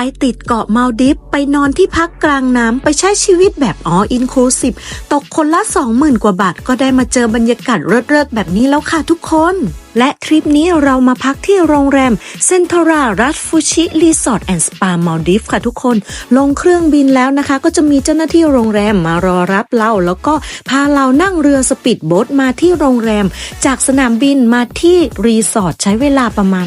ไปติดเกาะมาลดิฟไปนอนที่พักกลางน้ำไปใช้ชีวิตแบบอ๋ออินคลูซีฟตกคนละ 20,000 กว่าบาทก็ได้มาเจอบรรยากาศเลิศๆแบบนี้แล้วค่ะทุกคนและทริปนี้เรามาพักที่โรงแรมเซนทรารัตฟูชิรีสอร์ทแอนด์สปามาลดิฟค่ะทุกคน ลงเครื่องบินแล้วนะคะ ก็จะมีเจ้าหน้าที่โรงแรมมารอรับเรา แล้วก็พาเรานั่งเรือสปีดโบ๊ทมาที่โรงแรม จากสนามบินมาที่รีสอร์ทใช้เวลาประมาณ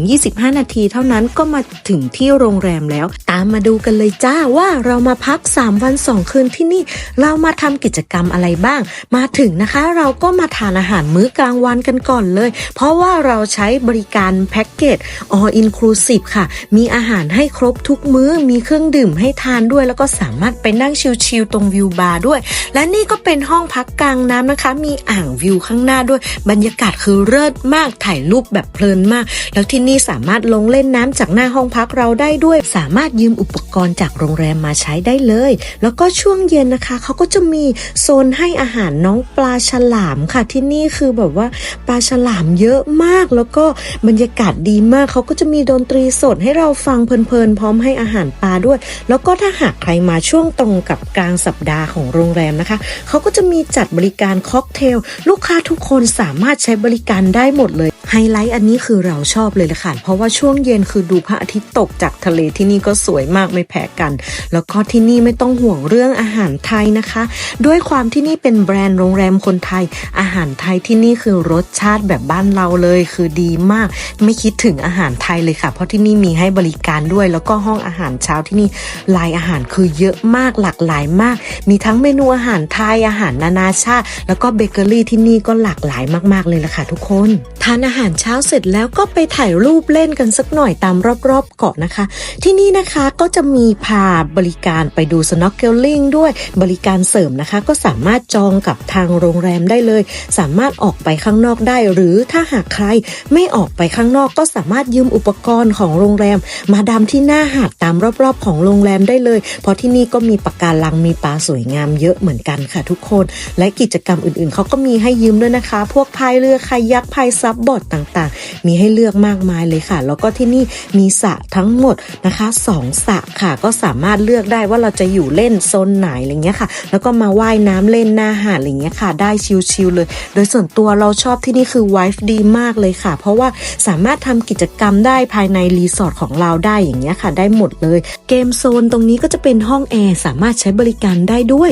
20-25 นาทีเท่านั้นก็มาถึงที่โรงแรมแล้ว ตามมาดูกันเลยจ้าว่าเรามาพัก 3 วัน 2 คืนที่นี่ เรามาทำกิจกรรมอะไรบ้าง มาถึงนะคะ เราก็มาทานอาหารมื้อกลางวันกันก่อนเลยเพราะว่าเราใช้บริการแพ็กเกจ all inclusive ค่ะ มีอาหารให้ครบทุกมื้อ มีเครื่องดื่มให้ทานด้วย แล้วก็สามารถไปนั่งชิลๆตรงวิวบาร์ด้วย และนี่ก็เป็นห้องพักกลางน้ำนะคะ มีอ่างวิวข้างหน้าด้วย บรรยากาศคือเลิศมาก ถ่ายรูปแบบเพลินมาก แล้วที่นี่สามารถลงเล่นน้ำจากหน้าห้องพักเราได้ด้วย สามารถยืมอุปกรณ์จากโรงแรมมาใช้ได้เลย แล้วก็ช่วงเย็นนะคะ เขาก็จะมีโซนให้อาหารน้องปลาฉลามค่ะ ที่นี่คือแบบว่าปลาฉลามเยอะมากแล้วก็บรรยากาศดีมากเขาก็จะมีดนตรีสดให้เราฟังเพลินๆ พร้อมให้อาหารปลาด้วย แล้วก็ถ้าหากใครมาช่วงตรงกับกลางสัปดาห์ของโรงแรมนะคะเขาก็จะมีจัดบริการค็อกเทล ลูกค้าทุกคนสามารถใช้บริการได้หมดเลยไฮไลท์อันนี้คือเราชอบเลยละค่ะ เพราะว่าช่วงเย็นคือดูพระอาทิตย์ตกจากทะเลที่นี่ก็สวยมากไม่แพ้กัน แล้วก็ที่นี่ไม่ต้องห่วงเรื่องอาหารไทยนะคะ ด้วยความที่นี่เป็นแบรนด์โรงแรมคนไทย อาหารไทยที่นี่คือรสชาติแบบบ้านเราเลย คือดีมาก ไม่คิดถึงอาหารไทยเลยค่ะ เพราะที่นี่มีให้บริการด้วย แล้วก็ห้องอาหารเช้าที่นี่ลายอาหารคือเยอะมากหลากหลายมาก มีทั้งเมนูอาหารไทยอาหารนานาชาติ แล้วก็เบเกอรี่ที่นี่ก็หลากหลายมาก ๆเลยละค่ะทุกคน ทานอาหารเช้าเสร็จแล้วก็ไปถ่ายรูปเล่นกันสักหน่อยตามรอบๆเกาะนะคะ ที่นี่นะคะก็จะมีพาบริการไปดู snorkeling ด้วยบริการเสริมนะคะ ก็สามารถจองกับทางโรงแรมได้เลย สามารถออกไปข้างนอกได้ หรือถ้าหากใครไม่ออกไปข้างนอกก็สามารถยืมอุปกรณ์ของโรงแรม มาดำที่หน้าหาดตามรอบๆ ของโรงแรมได้เลย เพราะที่นี่ก็มีปะการังมีปลาสวยงามเยอะเหมือนกันค่ะทุกคน และกิจกรรมอื่นๆเขาก็มีให้ยืมด้วยนะคะ พวกพายเรือคายักพายซับบอร์ดต่างๆ มีให้เลือกมากมายเลยค่ะ แล้วก็ที่นี่มีสระทั้งหมดนะคะสองสระค่ะ ก็สามารถเลือกได้ว่าเราจะอยู่เล่นโซนไหนอะไรเงี้ยค่ะ แล้วก็มาว่ายน้ำเล่นหน้าหาดอะไรเงี้ยค่ะ ได้ชิลๆเลย โดยส่วนตัวเราชอบที่นี่คือไวฟ์ดีมากเลยค่ะ เพราะว่าสามารถทำกิจกรรมได้ภายในรีสอร์ทของเราได้อย่างเงี้ยค่ะ ได้หมดเลย เกมโซนตรงนี้ก็จะเป็นห้องแอร์สามารถใช้บริการได้ด้วย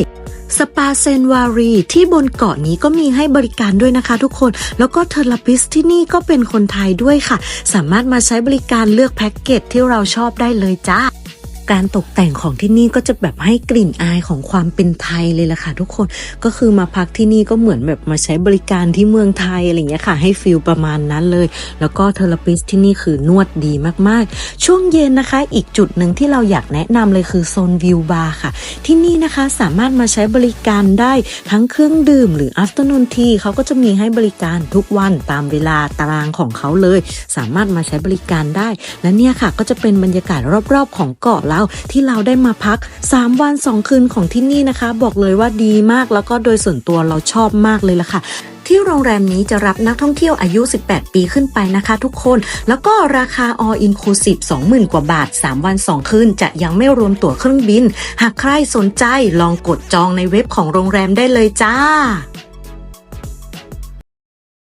สปาเซนวารีที่บนเกาะนี้ก็มีให้บริการด้วยนะคะทุกคน แล้วก็เทอราปิสที่นี่ก็เป็นคนไทยด้วยค่ะ สามารถมาใช้บริการเลือกแพ็กเกจที่เราชอบได้เลยจ้า การตกแต่งของที่นี่ก็จะแบบให้กลิ่นอายของความเป็นไทยเลยล่ะค่ะทุกคนก็คือมาพักที่นี่ก็เหมือนแบบมาใช้บริการที่เมืองไทยอะไรอย่างเงี้ยค่ะ ให้ฟิลประมาณนั้นเลย แล้วก็เทอรปิสที่นี่คือนวดดีมากๆ ช่วงเย็นนะคะ อีกจุดหนึ่งที่เราอยากแนะนำเลยคือโซนวิวบาร์ค่ะ ที่นี่นะคะสามารถมาใช้บริการได้ทั้งเครื่องดื่มหรือ afternoon tea เขาก็จะมีให้บริการทุกวันตามเวลาตารางของเขาเลย สามารถมาใช้บริการได้ และเนี่ยค่ะก็จะเป็นบรรยากาศรอบๆ ของเกาะเราที่เราได้มาพัก 3 วัน 2 คืนของที่นี่นะคะ บอกเลยว่าดีมากแล้วก็โดยส่วนตัวเราชอบมากเลยล่ะค่ะที่โรงแรมนี้จะรับนักท่องเที่ยวอายุ 18 ปีขึ้นไปนะคะทุกคน แล้วก็ราคา all inclusive 20,000 กว่าบาท 3 วัน 2 คืน จะยังไม่รวมตั๋วเครื่องบิน หากใครสนใจลองกดจองในเว็บของโรงแรมได้เลยจ้า